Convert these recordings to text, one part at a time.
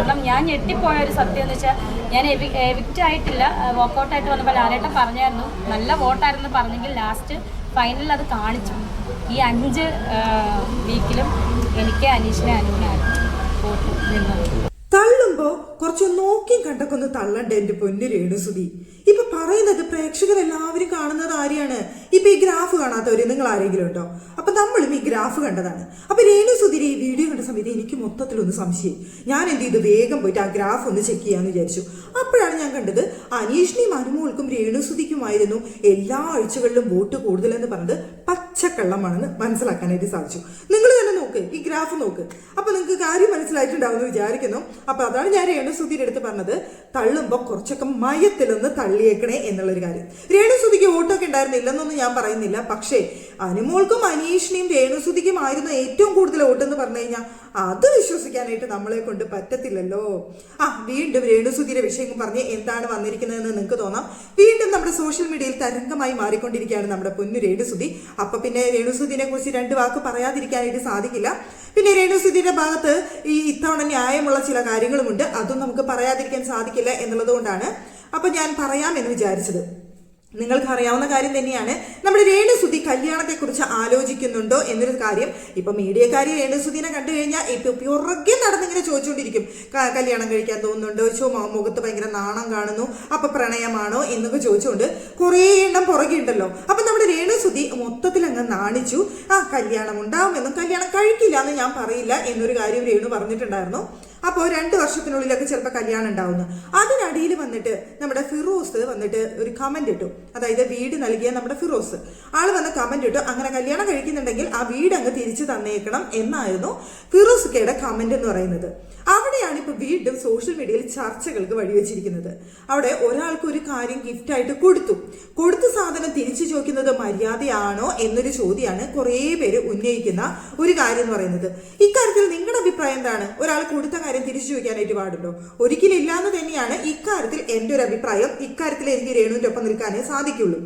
കാരണം ഞാൻ ഞെട്ടിപ്പോയ ഒരു സത്യം എന്ന് വെച്ചാൽ ഞാൻ എവിക്റ്റ് ആയിട്ടില്ല. വോക്കൗട്ടായിട്ട് വന്നപ്പോൾ ലാലേട്ടൻ പറഞ്ഞായിരുന്നു നല്ല വോട്ടായിരുന്നു പറഞ്ഞെങ്കിൽ ലാസ്റ്റ് ഫൈനലിൽ അത് കാണിച്ചു. ഈ അഞ്ച് വീക്കിലും എനിക്ക് അനീഷിനെ അനുഗ്രഹമായിരുന്നു വോട്ട് നിന്നത്. തള്ളുമ്പോ കുറച്ച് നോക്കി കണ്ടൊക്കെ ഒന്ന് തള്ളണ്ട എന്റെ പൊന്നു രേണുസുതി ഇപ്പൊ പറയുന്നത് പ്രേക്ഷകരെല്ലാവരും കാണുന്നത് ആരെയാണ്? ഇപ്പൊ ഈ ഗ്രാഫ് കാണാത്തവര് നിങ്ങൾ ആരെങ്കിലും ഉണ്ടോ? അപ്പൊ നമ്മളും ഈ ഗ്രാഫ് കണ്ടതാണ്. അപ്പൊ രേണുസുതിരി ഈ വീഡിയോ കണ്ട സമയത്ത് എനിക്ക് മൊത്തത്തിലൊന്ന് സംശയം. ഞാൻ എന്ത് ചെയ്തു? വേഗം പോയിട്ട് ആ ഗ്രാഫ് ഒന്ന് ചെക്ക് ചെയ്യാന്ന് വിചാരിച്ചു. അപ്പോഴാണ് ഞാൻ കണ്ടത് അനീഷിനെയും അനുമോൾക്കും രേണുസുതിക്കുമായിരുന്നു എല്ലാ ആഴ്ചകളിലും വോട്ട് കൂടുതലെന്ന് പറഞ്ഞത് പച്ചക്കള്ളമാണെന്ന് മനസ്സിലാക്കാനായിട്ട് സാധിച്ചു. നിങ്ങൾ നോക്ക് ഈ ഗ്രാഫ് നോക്ക്. അപ്പൊ നിങ്ങൾക്ക് കാര്യം മനസ്സിലായിട്ടുണ്ടാവും എന്ന് വിചാരിക്കുന്നു. അപ്പൊ അതാണ് ഞാൻ രേണുസുതിയുടെ അടുത്ത് പറഞ്ഞത്. തള്ളുമ്പോൾ കുറച്ചൊക്കെ മയത്തിലൊന്ന് തള്ളിയേക്കണേ എന്നുള്ളൊരു കാര്യം. രേണുസുതിക്ക് വോട്ടൊക്കെ ഉണ്ടായിരുന്നില്ലെന്നൊന്നും ഞാൻ പറയുന്നില്ല. പക്ഷേ അനുമോൾക്കും അനീഷിനെയും രേണുസുതിക്കും ആയിരുന്നു ഏറ്റവും കൂടുതൽ വോട്ടെന്ന് പറഞ്ഞു കഴിഞ്ഞാൽ അത് വിശ്വസിക്കാനായിട്ട് നമ്മളെ കൊണ്ട് പറ്റത്തില്ലല്ലോ. ആ വീണ്ടും രേണുസുതിയുടെ വിഷയം പറഞ്ഞ് എന്താണ് വന്നിരിക്കുന്നതെന്ന് നിങ്ങൾക്ക് തോന്നാം. വീണ്ടും നമ്മുടെ സോഷ്യൽ മീഡിയയിൽ തരംഗമായി മാറിക്കൊണ്ടിരിക്കുകയാണ് നമ്മുടെ പൊന്നു രേണുസുതി. അപ്പൊ പിന്നെ രേണുസുതിനെ കുറിച്ച് രണ്ട് വാക്ക് പറയാതിരിക്കാനായിട്ട് സാധിക്കില്ല. പിന്നെ രേണുസുതിയുടെ ഭാഗത്ത് ഈ ഇത്തവണ ന്യായമുള്ള ചില കാര്യങ്ങളുമുണ്ട്. അതും നമുക്ക് പറയാതിരിക്കാൻ സാധിക്കില്ല എന്നുള്ളത് കൊണ്ടാണ്. അപ്പൊ ഞാൻ പറയാമെന്ന് വിചാരിച്ചത്. നിങ്ങൾക്ക് അറിയാവുന്ന കാര്യം തന്നെയാണ്. നമ്മുടെ രേണുസുതി കല്യാണത്തെക്കുറിച്ച് ആലോചിക്കുന്നുണ്ടോ എന്നൊരു കാര്യം. ഇപ്പൊ മീഡിയക്കാരി രേണുസുതിനെ കണ്ടു കഴിഞ്ഞാൽ ഇപ്പൊ പുറകെ നടന്നിങ്ങനെ ചോദിച്ചുകൊണ്ടിരിക്കും. കല്യാണം കഴിക്കാൻ തോന്നുന്നുണ്ടോ? ചോ മുഖത്ത് ഭയങ്കര നാണം കാണുന്നു. അപ്പൊ പ്രണയമാണോ എന്നൊക്കെ ചോദിച്ചുകൊണ്ട് കുറേ എണ്ണം പുറകെ ഉണ്ടല്ലോ അപ്പൊ നമ്മുടെ രേണുസുതി മൊത്തത്തിൽ അങ്ങ് നാണിച്ചു. ആ കല്യാണം ഉണ്ടാവുമെന്നും കല്യാണം കഴിക്കില്ല എന്ന് ഞാൻ പറയില്ല എന്നൊരു കാര്യം രേണു പറഞ്ഞിട്ടുണ്ടായിരുന്നു. അപ്പോൾ രണ്ട് വർഷത്തിനുള്ളിലൊക്കെ ചിലപ്പോൾ കല്യാണം ഉണ്ടാവുന്നു. അതിനടിയിൽ വന്നിട്ട് നമ്മുടെ ഫിറോസ് വന്നിട്ട് ഒരു കമന്റ് ഇട്ടു. അതായത് വീട് നൽകിയ നമ്മുടെ ഫിറോസ്. ആൾ വന്ന് കമന്റ് ഇട്ടു. അങ്ങനെ കല്യാണം കഴിക്കുന്നുണ്ടെങ്കിൽ ആ വീട് അങ്ങ് തിരിച്ചു തന്നേക്കണം എന്നായിരുന്നു ഫിറോസ് കേട കമന്റ് എന്ന് പറയുന്നത്. അവിടെയാണ് ഇപ്പൊ വീണ്ടും സോഷ്യൽ മീഡിയയിൽ ചർച്ചകൾക്ക് വഴിവെച്ചിരിക്കുന്നത് അവിടെ ഒരാൾക്ക് ഒരു കാര്യം ഗിഫ്റ്റ് ആയിട്ട് കൊടുത്തു. കൊടുത്ത സാധനം തിരിച്ചു ചോദിക്കുന്നത് മര്യാദയാണോ എന്നൊരു ചോദ്യമാണ് കുറേ പേര് ഉന്നയിക്കുന്ന ഒരു കാര്യം എന്ന് പറയുന്നത്. ഇക്കാര്യത്തിൽ നിങ്ങളുടെ അഭിപ്രായം എന്താണ്? ഒരാൾ കൊടുത്ത കാര്യം തിരിച്ചു ചോദിക്കാനായിട്ട് പാടുണ്ടോ? ഒരിക്കലും ഇല്ലാന്ന് തന്നെയാണ് ഇക്കാര്യത്തിൽ എന്റെ ഒരു അഭിപ്രായം. ഇക്കാര്യത്തിൽ എനിക്ക് രേണുവിന്റെ ഒപ്പം നിൽക്കാനേ സാധിക്കുള്ളൂ.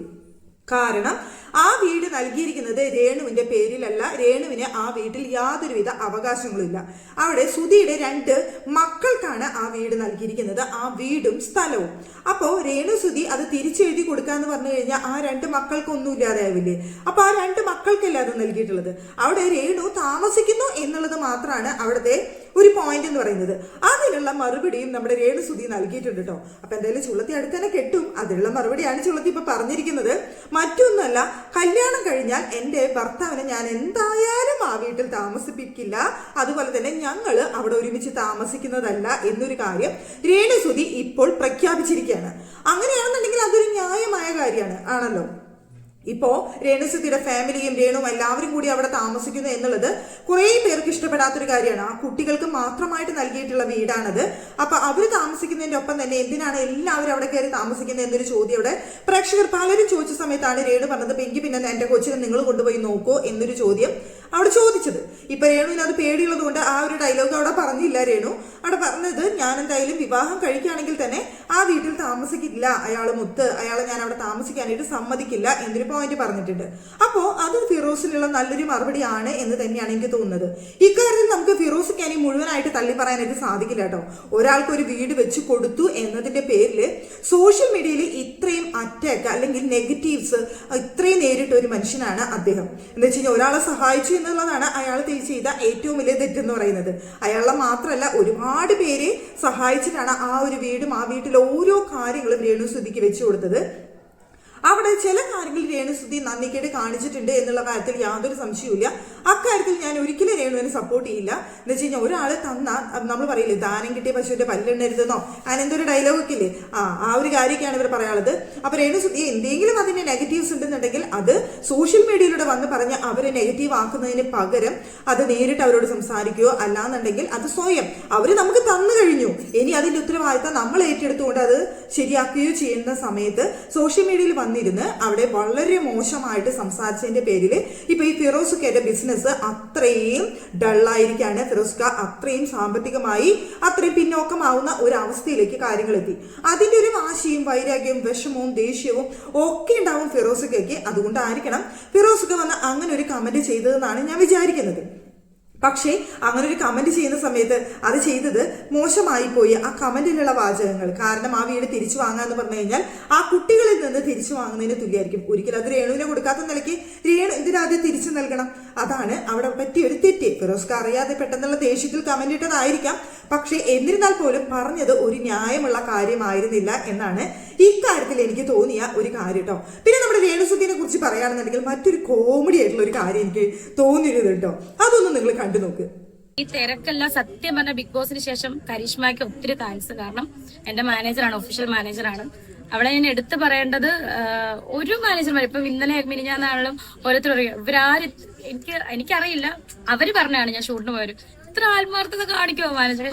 കാരണം ആ വീട് നൽകിയിരിക്കുന്നത് രേണുവിന്റെ പേരിലല്ല. രേണുവിന് ആ വീട്ടിൽ യാതൊരുവിധ അവകാശങ്ങളുമില്ല. അവിടെ സുധിയുടെ രണ്ട് മക്കൾക്കാണ് ആ വീട് നൽകിയിരിക്കുന്നത്. ആ വീടും സ്ഥലവും. അപ്പോൾ രേണു സുധി അത് തിരിച്ചെഴുതി കൊടുക്കാന്ന് പറഞ്ഞു കഴിഞ്ഞാൽ ആ രണ്ട് മക്കൾക്കൊന്നും ഇല്ലാതാവില്ലേ അപ്പൊ ആ രണ്ട് മക്കൾക്കല്ല അത് നൽകിയിട്ടുള്ളത്? അവിടെ രേണു താമസിക്കുന്നു എന്നുള്ളത് മാത്രമാണ് അവിടുത്തെ ഒരു പോയിന്റ് എന്ന് പറയുന്നത്. അതിനുള്ള മറുപടിയും നമ്മുടെ രേണുസുതി നൽകിയിട്ടുണ്ട് കേട്ടോ അപ്പൊ എന്തായാലും ചുള്ളത്തി അടുത്ത് തന്നെ കെട്ടും. അതിനുള്ള മറുപടിയാണ് ചുള്ളത്തി ഇപ്പൊ പറഞ്ഞിരിക്കുന്നത്. മറ്റൊന്നല്ല കല്യാണം കഴിഞ്ഞാൽ എന്റെ ഭർത്താവിനെ ഞാൻ എന്തായാലും ആ വീട്ടിൽ താമസിപ്പിക്കില്ല. അതുപോലെ തന്നെ ഞങ്ങൾ അവിടെ ഒരുമിച്ച് താമസിക്കുന്നതല്ല എന്നൊരു കാര്യം രേണുസുതി ഇപ്പോൾ പ്രഖ്യാപിച്ചിരിക്കുകയാണ്. അങ്ങനെയാണെന്നുണ്ടെങ്കിൽ അതൊരു ന്യായമായ കാര്യമാണ്. ആണല്ലോ? ഇപ്പോ രേണുസുതിയുടെ ഫാമിലിയും രേണുവും എല്ലാവരും കൂടി അവിടെ താമസിക്കുന്നു എന്നുള്ളത് കുറേ പേർക്ക് ഇഷ്ടപ്പെടാത്തൊരു കാര്യമാണ്. ആ കുട്ടികൾക്ക് മാത്രമായിട്ട് നൽകിയിട്ടുള്ള വീടാണത്. അപ്പൊ അവർ താമസിക്കുന്നതിന്റെ ഒപ്പം തന്നെ എന്തിനാണ് എല്ലാവരും അവിടെ കയറി താമസിക്കുന്നത് എന്നൊരു ചോദ്യം അവിടെ പ്രേക്ഷകർ പലരും ചോദിച്ച സമയത്താണ് രേണു പറഞ്ഞത് എനിക്ക് പിന്നെ എന്റെ കൊച്ചിനെ നിങ്ങൾ കൊണ്ടുപോയി നോക്കൂ എന്നൊരു ചോദ്യം. അവിടെ ചോദിച്ചത്. ഇപ്പൊ രേണുവിന് അത് പേടിയുള്ളത് കൊണ്ട് ആ ഒരു ഡയലോഗ് അവിടെ പറഞ്ഞില്ല രേണു. അവിടെ പറഞ്ഞത് ഞാൻ എന്തായാലും വിവാഹം കഴിക്കുകയാണെങ്കിൽ തന്നെ ആ വീട്ടിൽ താമസിക്കില്ല. അയാൾ മുത്ത്. അയാളെ ഞാൻ അവിടെ താമസിക്കാനായിട്ട് സമ്മതിക്കില്ല എന്നൊരു പോയിന്റ് പറഞ്ഞിട്ടുണ്ട്. അപ്പോ അത് ഫിറോസിനുള്ള നല്ലൊരു മറുപടിയാണ് എന്ന് തന്നെയാണ് എനിക്ക് തോന്നുന്നത്. ഇക്കാര്യത്തിൽ നമുക്ക് ഫിറോസിക്ക് ഞാൻ മുഴുവനായിട്ട് തള്ളി പറയാനായിട്ട് സാധിക്കില്ല കേട്ടോ. ഒരാൾക്ക് ഒരു വീട് വെച്ച് കൊടുത്തു എന്നതിന്റെ പേരിൽ സോഷ്യൽ മീഡിയയിൽ ഇത്രയും അറ്റാക്ക് അല്ലെങ്കിൽ നെഗറ്റീവ്സ് ഇത്രയും നേരിട്ട ഒരു മനുഷ്യനാണ് അദ്ദേഹം. എന്ന് വെച്ച് കഴിഞ്ഞാൽ ഒരാളെ സഹായിച്ചു എന്നുള്ളതാണ് അയാൾ ചെയ്ത ഏറ്റവും വലിയ തെറ്റെന്ന് പറയുന്നത്. അയാളെ മാത്രമല്ല ഒരുപാട് പേരെ സഹായിച്ചിട്ടാണ് ആ ഒരു വീടും ആ വീട്ടിലെ ഓരോ കാര്യങ്ങളും രേണു സുധിക്ക് വെച്ചു കൊടുത്തത്. അവിടെ ചില കാര്യങ്ങളിൽ രേണുസുതി നന്ദിക്കേട് കാണിച്ചിട്ടുണ്ട് എന്നുള്ള കാര്യത്തിൽ യാതൊരു സംശയവുമില്ല. അക്കാര്യത്തിൽ ഞാൻ ഒരിക്കലും രേണുവിനെ സപ്പോർട്ട് ചെയ്യില്ല. എന്ന് വെച്ച് കഴിഞ്ഞാൽ ഒരാൾ തന്ന നമ്മൾ പറയില്ലേ ദാനം കിട്ടിയ പശുവിന്റെ പല്ലെണ്ണരുതെന്നോ? അങ്ങനെ എന്തൊരു ഡയലോഗ് ഒക്കെ ഇല്ലേ? ആ ആ ഒരു കാര്യമൊക്കെയാണ് ഇവർ പറയാനുള്ളത്. അപ്പൊ രേണുസുതി എന്തെങ്കിലും അതിന്റെ നെഗറ്റീവ്സ് ഉണ്ടെന്നുണ്ടെങ്കിൽ അത് സോഷ്യൽ മീഡിയയിലൂടെ വന്ന് പറഞ്ഞ് അവരെ നെഗറ്റീവ് ആക്കുന്നതിന് പകരം അത് നേരിട്ട് അവരോട് സംസാരിക്കുകയോ അല്ലാന്നുണ്ടെങ്കിൽ അത് സ്വയം അവർ നമുക്ക് തന്നു കഴിഞ്ഞു. ഇനി അതിന്റെ ഉത്തരവാദിത്തം നമ്മൾ ഏറ്റെടുത്തുകൊണ്ട് അത് ശരിയാക്കുകയോ ചെയ്യുന്ന സമയത്ത് സോഷ്യൽ മീഡിയയിൽ വന്നിരുന്ന് അവിടെ വളരെ മോശമായിട്ട് സംസാരിച്ചതിന്റെ പേരിൽ ഇപ്പൊ ഈ ഫിറോസുക്കയുടെ ബിസിനസ് അത്രയും ഡള്ളായിരിക്കാണ്. ഫിറോസ്ക അത്രയും സാമ്പത്തികമായി അത്രയും പിന്നോക്കമാവുന്ന ഒരു അവസ്ഥയിലേക്ക് കാര്യങ്ങൾ എത്തി അതിന്റെ ഒരു വാശിയും വൈരാഗ്യവും വിഷമവും ദേഷ്യവും ഒക്കെ ഉണ്ടാവും ഫിറോസുക്കയ്ക്ക് അതുകൊണ്ടായിരിക്കണം ഫിറോസുക്ക വന്ന് അങ്ങനെ ഒരു കമന്റ് ചെയ്തതെന്നാണ് ഞാൻ വിചാരിക്കുന്നത്. പക്ഷേ അങ്ങനെ ഒരു കമന്റ് ചെയ്യുന്ന സമയത്ത് അത് ചെയ്തത് മോശമായി പോയി ആ കമന്റിലുള്ള വാചകങ്ങൾ. കാരണം ആ വീട് തിരിച്ചു വാങ്ങാന്ന് പറഞ്ഞു കഴിഞ്ഞാൽ ആ കുട്ടികളിൽ നിന്ന് തിരിച്ചു വാങ്ങുന്നതിന് തുല്യമായിരിക്കും ഒരിക്കലും അത് രേണുവിനെ കൊടുക്കാത്ത നിലയ്ക്ക് രേണു ഇതിനാദ്യം തിരിച്ചു നൽകണം? അതാണ് അവിടെ പറ്റിയ ഒരു തെറ്റ്. ഫിറോസ്ക അറിയാതെ പെട്ടെന്നുള്ള ദേഷ്യത്തിൽ കമന്റ് ഇട്ടതായിരിക്കാം. പക്ഷേ എന്നിരുന്നാൽ പോലും പറഞ്ഞത് ഒരു ന്യായമുള്ള കാര്യമായിരുന്നില്ല എന്നാണ് ഇക്കാര്യത്തിൽ എനിക്ക് തോന്നിയ ഒരു കാര്യം കേട്ടോ പിന്നെ നമ്മുടെ രേണുസുദ്ദീനെ കുറിച്ച് പറയുകയാണെന്നുണ്ടെങ്കിൽ മറ്റൊരു കോമഡി ആയിട്ടുള്ള ഒരു കാര്യം എനിക്ക് തോന്നിയിരുന്നത് കേട്ടോ അതൊന്നും നിങ്ങൾ കണ്ടു നോക്ക്. ഈ തിരക്കെല്ലാം സത്യം പറഞ്ഞ ബിഗ് ബോസിന് ശേഷം കരിഷ്മയ്ക്ക് ഒത്തിരി താങ്ക്സ് കാരണം എന്റെ മാനേജറാണ് ഒഫീഷ്യൽ മാനേജറാണ് അവിടെ ഞാൻ എടുത്തു പറയേണ്ടത് ഒരു മാനേജർമാർ ഇപ്പൊ ഇന്നലെ മിനിഞ്ഞാന്നാണെങ്കിലും ഓരോരുത്തർ പറയും ഇവരാര്? എനിക്ക് എനിക്കറിയില്ല. അവർ പറഞ്ഞാണ് ഞാൻ ഷൂട്ടിന് പോയത്. ഇത്ര ആത്മാർത്ഥത കാണിക്കുമോ മാനേജർ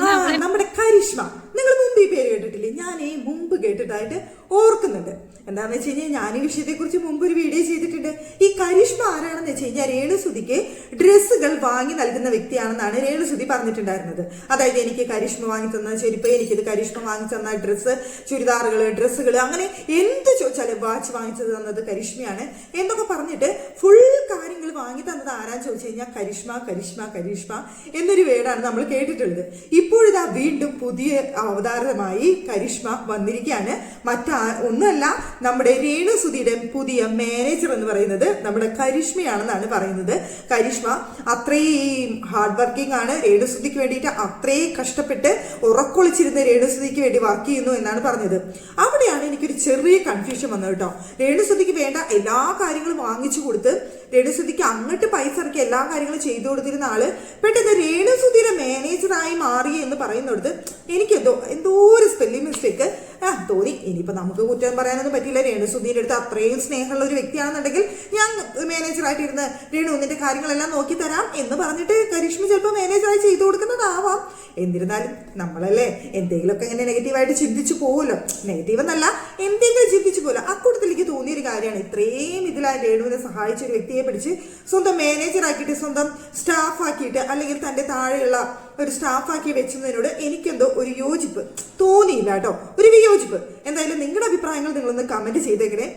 നമ്മുടെ കരിഷ്മ. നിങ്ങൾ മുമ്പ് ഈ പേര് കേട്ടിട്ടില്ലേ? ഞാൻ ഈ മുമ്പ് കേട്ടിട്ടായിട്ട് ഓർക്കുന്നുണ്ട്. എന്താണെന്ന് വെച്ച് കഴിഞ്ഞാൽ ഞാൻ ഈ വിഷയത്തെ കുറിച്ച് മുമ്പ് ഒരു വീഡിയോ ചെയ്തിട്ടുണ്ട്. ഈ കരിഷ്മ ആരാണെന്ന് വെച്ച് കഴിഞ്ഞാൽ രേണുസുതിക്ക് ഡ്രസ്സുകൾ വാങ്ങി നൽകുന്ന വ്യക്തിയാണെന്നാണ് രേണുസുതി പറഞ്ഞിട്ടുണ്ടായിരുന്നത്. അതായത് എനിക്ക് കരിഷ്മ വാങ്ങി തന്ന ചെരുപ്പ് എനിക്കിത് കരിഷ്മ വാങ്ങി തന്ന ഡ്രസ്സ് ചുരിദാറുകൾ ഡ്രസ്സുകൾ അങ്ങനെ എന്ത് ചോദിച്ചാലും വാച്ച് വാങ്ങിച്ചു തന്നത് കരിഷ്മയാണ് എന്നൊക്കെ പറഞ്ഞിട്ട് ഫുൾ കാര്യങ്ങൾ വാങ്ങി തന്നത് ആരാന്ന് ചോദിച്ചു കഴിഞ്ഞാൽ കരിഷ്മ കരിഷ്മ കരിഷ്മ എന്നൊരു വേടാണ് നമ്മൾ കേട്ടിട്ടുള്ളത്. ഇപ്പോഴിതാ വീണ്ടും പുതിയ അവതാരമായി കരിഷ്മ വന്നിരിക്കുകയാണ്. മറ്റാ ഒന്നല്ല നമ്മുടെ രേണുസുതിയുടെ പുതിയ മാനേജർ എന്ന് പറയുന്നത് നമ്മുടെ കരിഷ്മയാണെന്നാണ് പറയുന്നത്. കരിഷ്മ അത്രയും ഹാർഡ് വർക്കിംഗ് ആണ്. രേണുസുതിക്ക് വേണ്ടിയിട്ട് അത്രയും കഷ്ടപ്പെട്ട് ഉറക്കൊളിച്ചിരുന്ന രേണുസുതിക്ക് വേണ്ടി വർക്ക് ചെയ്യുന്നു എന്നാണ് പറഞ്ഞത്. അവിടെയാണ് എനിക്കൊരു ചെറിയ കൺഫ്യൂഷൻ വന്നത് കേട്ടോ. രേണുസുതിക്ക് വേണ്ട എല്ലാ കാര്യങ്ങളും വാങ്ങിച്ചു കൊടുത്ത് രേണുസുതിക്ക് അങ്ങോട്ട് പൈസ ഇറക്കി എല്ലാ കാര്യങ്ങളും ചെയ്തു കൊടുത്തിരുന്ന ആൾ പെട്ടെന്ന് രേണുസുതിയുടെ മാനേജറായി മാറി എന്ന് പറയുന്നിടത്ത് എനിക്ക് എന്തോ എന്തോ ഒരു സ്പെല്ലിംഗ് മിസ്റ്റേക്ക് ആ തോന്നി ഇനിയിപ്പോൾ നമുക്ക് കുറ്റം പറയാനൊന്നും പറ്റില്ല രേണു സുധീന്റെ അടുത്ത് അത്രയും സ്നേഹമുള്ള ഒരു വ്യക്തിയാണെന്നുണ്ടെങ്കിൽ ഞാൻ മാനേജറായിട്ടിരുന്ന് രേണു നിന്റെ കാര്യങ്ങളെല്ലാം നോക്കി തരാം എന്ന് പറഞ്ഞിട്ട് കരിഷ്മ ചിലപ്പോൾ മാനേജറായി ചെയ്തു കൊടുക്കുന്നതാവാം. എന്നിരുന്നാലും നമ്മളല്ലേ എന്തെങ്കിലുമൊക്കെ ഇങ്ങനെ നെഗറ്റീവായിട്ട് ചിന്തിച്ചു പോകുമല്ലോ നെഗറ്റീവ് എന്നല്ല എന്തെങ്കിലും ചിന്തിച്ചു പോലോ ആ എനിക്ക് തോന്നിയ ഒരു കാര്യമാണ്. ഇത്രയും ഇതിലാ രേണുവിനെ സഹായിച്ച ഒരു വ്യക്തിയെ പിടിച്ച് സ്വന്തം മാനേജറാക്കിയിട്ട് സ്വന്തം സ്റ്റാഫ് ആക്കിയിട്ട് അല്ലെങ്കിൽ തന്റെ താഴെയുള്ള ഒരു സ്റ്റാഫാക്കി വെച്ചതിനോട് എനിക്കെന്തോ ഒരു യോജിപ്പ് തോന്നിയില്ല കേട്ടോ. ഒരു വിയോജിപ്പ്. എന്തായാലും നിങ്ങളുടെ അഭിപ്രായങ്ങൾ നിങ്ങളൊന്ന് കമന്റ് ചെയ്തേക്കണേ.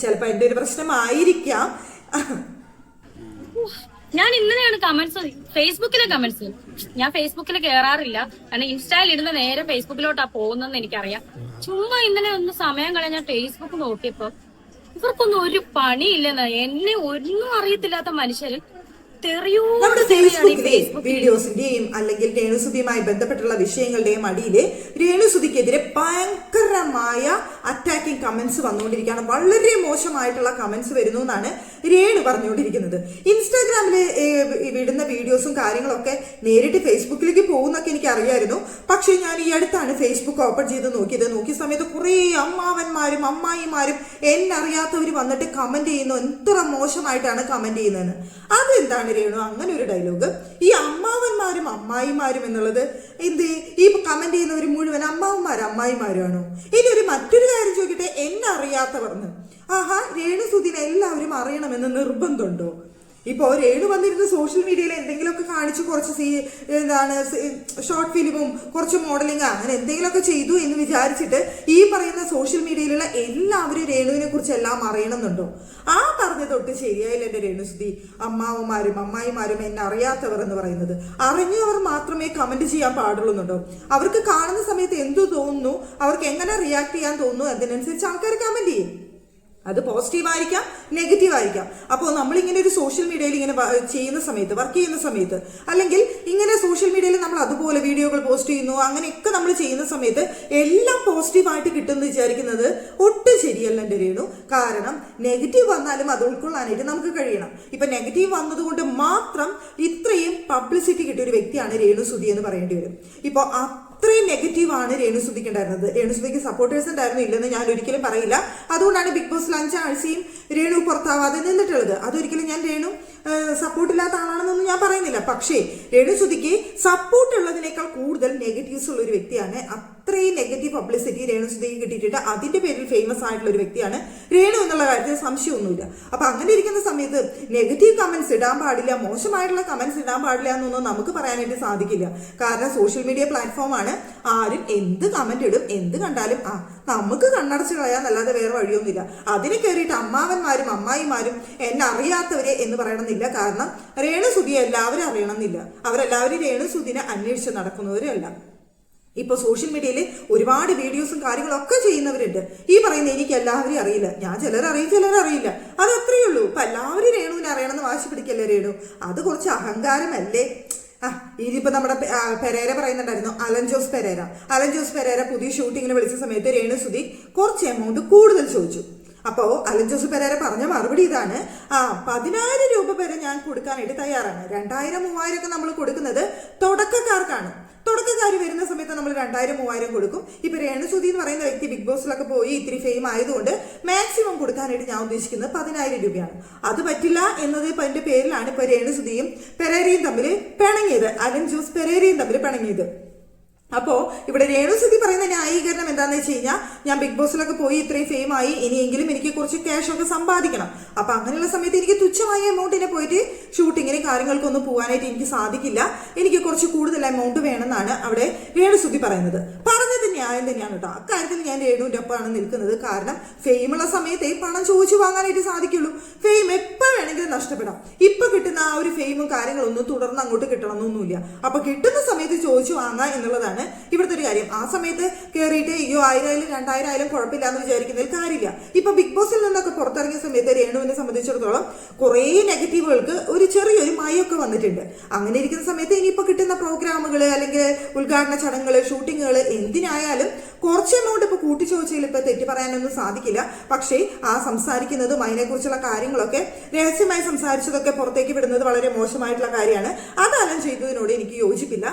ചിലപ്പോൾ എന്റെ ഒരു പ്രശ്നമായിരിക്കാം. ഞാൻ ഇന്നലെയാണ് കമന്റ്സ് ഫേസ്ബുക്കിലെ കമന്റ്സ് ഞാൻ ഫേസ്ബുക്കിൽ കയറാറില്ല കാരണം ഇൻസ്റ്റയിൽ ഇടുന്ന നേരെ ഫേസ്ബുക്കിലോട്ടാ പോകുന്നതെന്ന് എനിക്കറിയാം. ചുമ്മാ ഇന്നലെ ഒന്ന് സമയം കളയാൻ ഞാൻ ഫേസ്ബുക്ക് നോക്കിയപ്പോ ഇവർക്കൊന്നും ഒരു പണിയില്ലെന്ന്. എന്നെ ഒന്നും അറിയത്തില്ലാത്ത മനുഷ്യര് നമ്മുടെ ഫേസ്ബുക്ക് വീഡിയോസിന്റെയും അല്ലെങ്കിൽ രേണുസുതിയുമായി ബന്ധപ്പെട്ടുള്ള വിഷയങ്ങളുടെയും അടിയിൽ രേണുസുതിക്കെതിരെ ഭയങ്കരമായ അറ്റാക്കിംഗ് കമന്റ്സ് വന്നുകൊണ്ടിരിക്കുകയാണ്. വളരെ മോശമായിട്ടുള്ള കമന്റ്സ് വരുന്നു എന്നാണ് രേണു പറഞ്ഞുകൊണ്ടിരിക്കുന്നത്. ഇൻസ്റ്റാഗ്രാമിൽ വിടുന്ന വീഡിയോസും കാര്യങ്ങളൊക്കെ നേരിട്ട് ഫേസ്ബുക്കിലേക്ക് പോകുന്നൊക്കെ എനിക്ക് അറിയായിരുന്നു പക്ഷേ ഞാൻ ഈ അടുത്താണ് ഫേസ്ബുക്ക് ഓപ്പൺ ചെയ്ത് നോക്കിയത്. നോക്കിയ സമയത്ത് കുറേ അമ്മാവന്മാരും അമ്മായിമാരും എന്നറിയാത്തവർ വന്നിട്ട് കമന്റ് ചെയ്യുന്നു. എത്ര മോശമായിട്ടാണ് കമന്റ് ചെയ്യുന്നത് അതെന്താണ് രേണു അങ്ങനെ ഒരു ഡയലോഗ് ഈ അമ്മാവന്മാരും അമ്മായിമാരും എന്നുള്ളത് എന്ത്? ഈ കമന്റ് ചെയ്യുന്നവർ മുഴുവൻ അമ്മാവന്മാരും അമ്മായിമാരുമാണോ ഇനി ഒരു മറ്റൊരു കാര്യം ചോദിക്കട്ടെ? എന്നറിയാത്തവർന്ന് ആഹാ രേണു സുദിനെ എല്ലാവരും അറിയണമെന്ന് നിർബന്ധമുണ്ടോ? ഇപ്പോൾ രേണു വന്നിരുന്ന് സോഷ്യൽ മീഡിയയിൽ എന്തെങ്കിലുമൊക്കെ കാണിച്ച് കുറച്ച് സീ എന്താണ് ഷോർട്ട് ഫിലിമും കുറച്ച് മോഡലിംഗ് അങ്ങനെ എന്തെങ്കിലുമൊക്കെ ചെയ്തു എന്ന് വിചാരിച്ചിട്ട് ഈ പറയുന്ന സോഷ്യൽ മീഡിയയിലുള്ള എല്ലാവരും രേണുവിനെ കുറിച്ച് എല്ലാം അറിയണമെന്നുണ്ടോ? ആ പറഞ്ഞ തൊട്ട് ശരിയായില്ല എന്റെ രേണുസുതി അമ്മാവന്മാരും അമ്മായിമാരും എന്നെ അറിയാത്തവർ എന്ന് പറയുന്നത്. അറിഞ്ഞവർ മാത്രമേ കമന്റ് ചെയ്യാൻ പാടുള്ളൂന്നുണ്ടോ? അവർക്ക് കാണുന്ന സമയത്ത് എന്തു തോന്നുന്നു? അവർക്ക് എങ്ങനെ റിയാക്ട് ചെയ്യാൻ തോന്നുന്നു? അതിനനുസരിച്ച് ആൾക്കാർ കമന്റ് ചെയ്യും. അത് പോസിറ്റീവ് ആയിരിക്കാം നെഗറ്റീവ് ആയിരിക്കാം. അപ്പോൾ നമ്മളിങ്ങനെ ഒരു സോഷ്യൽ മീഡിയയിൽ ഇങ്ങനെ ചെയ്യുന്ന സമയത്ത് വർക്ക് ചെയ്യുന്ന സമയത്ത് അല്ലെങ്കിൽ ഇങ്ങനെ സോഷ്യൽ മീഡിയയിൽ നമ്മൾ അതുപോലെ വീഡിയോകൾ പോസ്റ്റ് ചെയ്യുന്നു അങ്ങനെയൊക്കെ നമ്മൾ ചെയ്യുന്ന സമയത്ത് എല്ലാം പോസിറ്റീവായിട്ട് കിട്ടുമെന്ന് വിചാരിക്കുന്നത് ഒട്ടും ശരിയല്ല എന്റെ രേണു. കാരണം നെഗറ്റീവ് വന്നാലും അത് ഉൾക്കൊള്ളാനായിട്ട് നമുക്ക് കഴിയണം. ഇപ്പം നെഗറ്റീവ് വന്നതുകൊണ്ട് മാത്രം ഇത്രയും പബ്ലിസിറ്റി കിട്ടിയ ഒരു വ്യക്തിയാണ് രേണു സുധി എന്ന് പറയേണ്ടി വരും. ഇപ്പോൾ അത്രയും നെഗറ്റീവ് ആണ് രേണുസുതിക്ക് ഉണ്ടായിരുന്നത്. രേണുസുതിക്ക് സപ്പോർട്ടേഴ്സ് ഉണ്ടായിരുന്നില്ലെന്ന് ഞാൻ ഒരിക്കലും പറയില്ല. അതുകൊണ്ടാണ് ബിഗ് ബോസിൽ അഞ്ചാഴ്ചയും രേണു പുറത്താവാതെ നിന്നിട്ടുള്ളത്. അതൊരിക്കലും ഞാൻ രേണു സപ്പോർട്ടില്ലാത്ത ആളാണെന്നൊന്നും ഞാൻ പറയുന്നില്ല. പക്ഷേ രേണുസുതിക്ക് സപ്പോർട്ട് ഉള്ളതിനേക്കാൾ കൂടുതൽ നെഗറ്റീവ്സ് ഉള്ള ഒരു വ്യക്തിയാണ്. അത്രയും നെഗറ്റീവ് പബ്ലിസിറ്റി രേണു രേണുസുതിക്ക് കിട്ടിയിട്ടുണ്ട്. അതിന്റെ പേരിൽ ഫേമസ് ആയിട്ടുള്ള ഒരു വ്യക്തിയാണ് രേണു എന്നുള്ള കാര്യത്തിൽ സംശയമൊന്നുമില്ല. അപ്പൊ അങ്ങനെ ഇരിക്കുന്ന സമയത്ത് നെഗറ്റീവ് കമന്റ്സ് ഇടാൻ പാടില്ല മോശമായിട്ടുള്ള കമന്റ്സ് ഇടാൻ പാടില്ല എന്നൊന്നും നമുക്ക് പറയാനായിട്ട് സാധിക്കില്ല. കാരണം സോഷ്യൽ മീഡിയ പ്ലാറ്റ്ഫോമാണ് ആരും എന്ത് കമന്റ് ഇടും എന്ത് കണ്ടാലും ആ നമുക്ക് കണ്ണടച്ച് കളയാന്നല്ലാതെ വേറെ വഴിയൊന്നുമില്ല. അതിന് കയറിയിട്ട് അമ്മാവന്മാരും അമ്മായിമാരും എന്നെ അറിയാത്തവരെ എന്ന് പറയണമെന്നില്ല. കാരണം രേണുസുതി എല്ലാവരും അറിയണമെന്നില്ല. അവരെല്ലാവരും രേണുസുതിനെ അന്വേഷിച്ച് നടക്കുന്നവരല്ല. ഇപ്പൊ സോഷ്യൽ മീഡിയയിൽ ഒരുപാട് വീഡിയോസും കാര്യങ്ങളൊക്കെ ചെയ്യുന്നവരുണ്ട്. ഈ പറയുന്ന എനിക്ക് എല്ലാവരെയും അറിയില്ല. ഞാൻ ചിലരറിയും ചിലരറിയില്ല അത് അത്രയേ ഉള്ളൂ. ഇപ്പൊ എല്ലാവരും രേണുവിനെ അറിയണമെന്ന് വാശി പിടിക്കല്ലേ രേണു? അത് കുറച്ച് അഹങ്കാരമല്ലേ? ആ ഇതിപ്പോ നമ്മുടെ പെരേര പറയുന്നുണ്ടായിരുന്നു Alan Jose Pereira. Alan Jose Pereira പുതിയ ഷൂട്ടിങ്ങിന് വിളിച്ച സമയത്ത് രേണു സുധി കുറച്ച് എമൗണ്ട് കൂടുതൽ ചോദിച്ചു. അപ്പോ അലൻ ജോസ് പെരേര പറഞ്ഞ മറുപടി ഇതാണ്. ആ പതിനായിരം രൂപ വരെ ഞാൻ കൊടുക്കാനായിട്ട് തയ്യാറാണ്. രണ്ടായിരം മൂവായിരം ഒക്കെ നമ്മൾ കൊടുക്കുന്നത് തുടക്കക്കാർക്കാണ്. തുടക്കക്കാർ വരുന്ന സമയത്ത് നമ്മൾ രണ്ടായിരം മൂവായിരം കൊടുക്കും. ഇപ്പൊ രേണസുതി എന്ന് പറയുന്ന വ്യക്തി ബിഗ് ബോസിലൊക്കെ പോയി ഇത്തിരി ഫെയിം ആയതുകൊണ്ട് മാക്സിമം കൊടുക്കാനായിട്ട് ഞാൻ ഉദ്ദേശിക്കുന്നത് പതിനായിരം രൂപയാണ്. അത് പറ്റില്ല എന്നത് ഇപ്പൊ എന്റെ പേരിലാണ് ഇപ്പൊ രേണസുതിയും പെരേരയും തമ്മിൽ പിണങ്ങിയത്. അലൻ ജോസ് പെരേരയും തമ്മിൽ പിണങ്ങിയത്. അപ്പോ ഇവിടെ രേണുസതി പറയുന്ന ന്യായീകരണം എന്താണെന്ന് വെച്ച് കഴിഞ്ഞാൽ ഞാൻ ബിഗ് ബോസിലൊക്കെ പോയി ഇത്രയും ഫെയിം ആയി ഇനിയെങ്കിലും എനിക്ക് കുറച്ച് ക്യാഷ് ഒക്കെ സമ്പാദിക്കണം. അപ്പൊ അങ്ങനെയുള്ള സമയത്ത് എനിക്ക് തുച്ഛമായ എമൗണ്ടിനെ പോയിട്ട് ഷൂട്ടിങ്ങിന് കാര്യങ്ങൾക്കൊന്നും പോകാനായിട്ട് എനിക്ക് സാധിക്കില്ല. എനിക്ക് കുറച്ച് കൂടുതൽ എമൗണ്ട് വേണമെന്നാണ് അവിടെ രേണുസുതി പറയുന്നത്. ന്യായം തന്നെയാണ് കേട്ടോ അക്കാര്യത്തിൽ ഞാൻ രേണുവിന്റെ ഒപ്പമാണ് നിൽക്കുന്നത്. കാരണം ഫെയിമുള്ള സമയത്തെ പണം ചോദിച്ചു വാങ്ങാനായിട്ട് സാധിക്കുള്ളൂ. ഫെയിം എപ്പോൾ വേണമെങ്കിലും നഷ്ടപ്പെടാം. ഇപ്പം കിട്ടുന്ന ആ ഒരു ഫെയിമും കാര്യങ്ങളൊന്നും തുടർന്ന് അങ്ങോട്ട് കിട്ടണമെന്നൊന്നുമില്ല. അപ്പോൾ കിട്ടുന്ന സമയത്ത് ചോദിച്ചു വാങ്ങുക എന്നുള്ളതാണ് ഇവിടുത്തെ ഒരു കാര്യം. ആ സമയത്ത് കയറിയിട്ട് അയ്യോ ആയിരം ആയാലും രണ്ടായിരം ആയാലും കുഴപ്പമില്ല എന്ന് വിചാരിക്കുന്നതിൽ കാര്യമില്ല. ഇപ്പം ബിഗ് ബോസിൽ നിന്നൊക്കെ പുറത്തിറങ്ങിയ സമയത്ത് രേണുവിനെ സംബന്ധിച്ചിടത്തോളം കുറേ നെഗറ്റീവുകൾക്ക് ഒരു ചെറിയൊരു മയൊക്കെ വന്നിട്ടുണ്ട്. അങ്ങനെ ഇരിക്കുന്ന സമയത്ത് ഇനിയിപ്പോൾ കിട്ടുന്ന പ്രോഗ്രാമുകൾ അല്ലെങ്കിൽ ഉദ്ഘാടന ചടങ്ങുകൾ ഷൂട്ടിങ്ങുകൾ എന്തിനായാലും കുറച്ച് എമൗണ്ട് ഇപ്പൊ കൂട്ടിച്ചോദിച്ചതിൽ ഇപ്പൊ തെറ്റ് പറയാനൊന്നും സാധിക്കില്ല. പക്ഷേ ആ സംസാരിക്കുന്നതും അതിനെക്കുറിച്ചുള്ള കാര്യങ്ങളൊക്കെ രഹസ്യമായി സംസാരിച്ചതൊക്കെ പുറത്തേക്ക് വിടുന്നത് വളരെ മോശമായിട്ടുള്ള കാര്യമാണ്. അത് അലൻ ചെയ്തതിനോട് എനിക്ക് യോജിപ്പില്ല.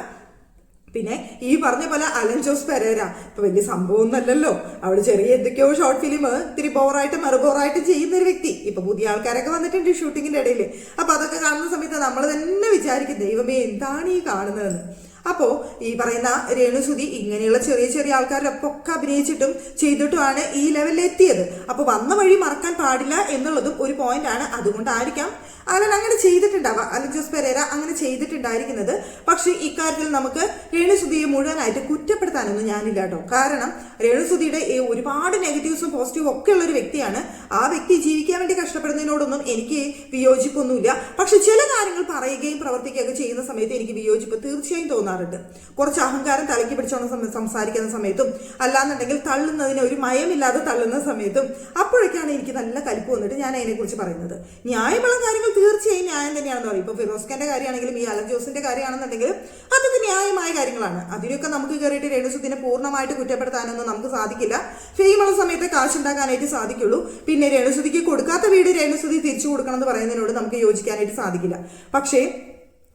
പിന്നെ ഈ പറഞ്ഞ പോലെ അലൻ ജോസ് പെരേര ഇപ്പൊ വലിയ സംഭവം ഒന്നല്ലല്ലോ അവിടെ ചെറിയ എന്തൊക്കെയോ ഷോർട്ട് ഫിലിം ഇത്തിരി ബോറായിട്ട് മറുബോറായിട്ട് ചെയ്യുന്ന ഒരു വ്യക്തി. ഇപ്പൊ പുതിയ ആൾക്കാരൊക്കെ വന്നിട്ടുണ്ട് ഷൂട്ടിങ്ങിന്റെ ഇടയിൽ അപ്പൊ അതൊക്കെ കാണുന്ന സമയത്ത് നമ്മൾ തന്നെ വിചാരിക്കും ദൈവമേ എന്താണ് ഈ കാണുന്നതെന്ന്? അപ്പോ ഈ പറയുന്ന രേണുസുതി ഇങ്ങനെയുള്ള ചെറിയ ചെറിയ ആൾക്കാരുടെ ഒക്കെ അഭിനയിച്ചിട്ടും ചെയ്തിട്ടുമാണ് ഈ ലെവലിൽ എത്തിയത് അപ്പൊ വന്ന വഴി മറക്കാൻ പാടില്ല എന്നുള്ളതും ഒരു പോയിന്റ് ആണ്. അതുകൊണ്ടായിരിക്കാം അലൻ അങ്ങനെ ചെയ്തിട്ടുണ്ടാവുക. അലൻ ജോസ് പെരേര അങ്ങനെ ചെയ്തിട്ടുണ്ടായിരിക്കുന്നത്. പക്ഷേ ഇക്കാര്യത്തിൽ നമുക്ക് രേണുസുതിയെ മുഴുവനായിട്ട് കുറ്റപ്പെടുത്താനൊന്നും ഞാനില്ല കേട്ടോ. കാരണം രേണുസുതിയുടെ ഈ ഒരുപാട് നെഗറ്റീവ്സും പോസിറ്റീവും ഒക്കെ ഉള്ള ഒരു വ്യക്തിയാണ്. ആ വ്യക്തി ജീവിക്കാൻ വേണ്ടി കഷ്ടപ്പെടുന്നതിനോടൊന്നും എനിക്ക് വിയോജിപ്പൊന്നുമില്ല. പക്ഷെ ചില കാര്യങ്ങൾ പറയുകയും പ്രവർത്തിക്കുകയൊക്കെ ചെയ്യുന്ന സമയത്ത് എനിക്ക് വിയോജിപ്പ് തീർച്ചയായും തോന്നാറുണ്ട് കുറച്ച് അഹങ്കാരം തലക്കി പിടിച്ചോണ സംസാരിക്കുന്ന സമയത്തും അല്ലാന്നുണ്ടെങ്കിൽ തള്ളുന്നതിന് ഒരു മയമില്ലാതെ തള്ളുന്ന സമയത്തും അപ്പോഴൊക്കെയാണ് എനിക്ക് നല്ല കലിപ്പ് വന്നിട്ട് ഞാൻ അതിനെക്കുറിച്ച് പറയുന്നത്. ന്യായമുള്ള കാര്യങ്ങൾ തീർച്ചയായും ന്യായം തന്നെയാണെന്ന് പറയും. ഇപ്പൊ ഫിറോസ് ഖാന്റെ കാര്യമാണെങ്കിലും ഈ അലൻ ജോസിന്റെ കാര്യമാണെന്നുണ്ടെങ്കിൽ അതൊക്കെ ന്യായമായ കാര്യങ്ങളാണ്. അതിനൊക്കെ നമുക്ക് കയറിയിട്ട് രേണുസത്തിനെ പൂർണമായിട്ട് കുറ്റപ്പെടുത്താനൊന്നും നമുക്ക് സാധിക്കില്ല. ഫെയിമുള്ള സമയത്ത് കാശുണ്ടാക്കാനായിട്ട് സാധിക്കുള്ളൂ. പിന്നെ രേണുസുതിക്ക് കൊടുക്കാത്ത വീട് രേണുസുതി തിരിച്ചു കൊടുക്കണം എന്ന് പറയുന്നതിനോട് നമുക്ക് യോജിക്കാനായിട്ട് സാധിക്കില്ല. പക്ഷേ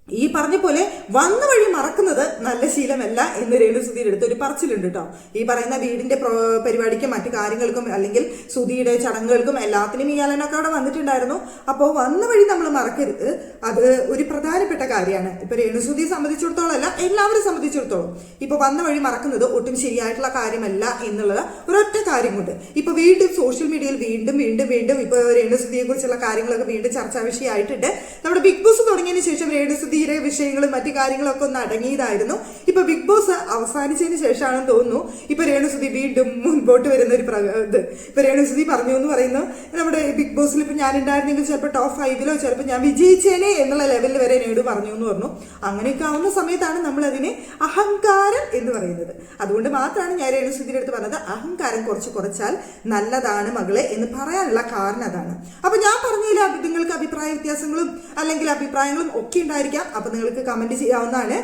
ഈ പറഞ്ഞ പോലെ വന്ന വഴി മറക്കുന്നത് നല്ല ശീലമല്ല എന്ന് രേണുസുധീർ എടുത്ത ഒരു പറച്ചിലുണ്ട് കേട്ടോ ഈ പറയുന്ന വീടിന്റെ പ്രോ- പരിപാടിക്കും മറ്റു കാര്യങ്ങൾക്കും അല്ലെങ്കിൽ സുധിയുടെ ചടങ്ങുകൾക്കും എല്ലാത്തിനും ഈ അലനൊക്കെ അവിടെ വന്നിട്ടുണ്ടായിരുന്നു. അപ്പോൾ വന്ന വഴി നമ്മൾ മറക്കരുത്. അത് ഒരു പ്രധാനപ്പെട്ട കാര്യമാണ്. ഇപ്പൊ രേണുസുധിയെ സംബന്ധിച്ചിടത്തോളം അല്ല എല്ലാവരും സംബന്ധിച്ചിടത്തോളം ഇപ്പൊ വന്ന വഴി മറക്കുന്നത് ഒട്ടും ശരിയായിട്ടുള്ള കാര്യമല്ല എന്നുള്ളത് ഒരൊറ്റ കാര്യം കൊണ്ട് ഇപ്പൊ വീണ്ടും സോഷ്യൽ മീഡിയയിൽ വീണ്ടും വീണ്ടും വീണ്ടും ഇപ്പൊ രേണുസുധിയെ കുറിച്ചുള്ള കാര്യങ്ങളൊക്കെ വീണ്ടും ചർച്ചാ വിഷയമായിട്ടുണ്ട്. നമ്മുടെ ബിഗ് ബോസ് തുടങ്ങിയതിന് ശേഷം രേണുസുധിയുടെ വിഷയങ്ങളും മറ്റു കാര്യങ്ങളൊക്കെ ഒന്ന് അടങ്ങിയതായിരുന്നു. ഇപ്പൊ ബിഗ് ബോസ് അവസാനിച്ചതിന് ശേഷമാണെന്ന് തോന്നുന്നു. ഇപ്പൊ രേണുസുതി വീണ്ടും മുൻപോട്ട് വരുന്ന ഒരു ഇത്. ഇപ്പൊ രേണുസുതി പറഞ്ഞു എന്ന് പറയുന്നു. നമ്മുടെ ബിഗ് ബോസിൽ ഇപ്പൊ ഞാൻ ഉണ്ടായിരുന്നെങ്കിൽ ചിലപ്പോൾ ടോപ്പ് ഫൈവിലോ ചിലപ്പോൾ ഞാൻ വിജയിച്ചേനെ എന്നുള്ള ലെവലിൽ വരെ നേട് പറഞ്ഞു എന്ന് പറഞ്ഞു. അങ്ങനെയൊക്കെ ആവുന്ന സമയത്താണ് നമ്മൾ അതിനെ അഹങ്കാരം എന്ന് പറയുന്നത്. അതുകൊണ്ട് മാത്രമാണ് ഞാൻ രേണുസുതിയുടെ അടുത്ത് പറഞ്ഞത് അഹങ്കാരം കുറച്ച് കുറച്ചാൽ നല്ലതാണ് മകളെ എന്ന് പറയാനുള്ള കാരണം അതാണ്. അപ്പൊ ഞാൻ പറഞ്ഞതിൽ നിങ്ങൾക്ക് അഭിപ്രായ വ്യത്യാസങ്ങളും അല്ലെങ്കിൽ അഭിപ്രായങ്ങളും ഒക്കെ ഉണ്ടായിരിക്കാം. അപ്പൊ നിങ്ങൾക്ക് കമന്റ് ചെയ്യാവുന്നതാണ്.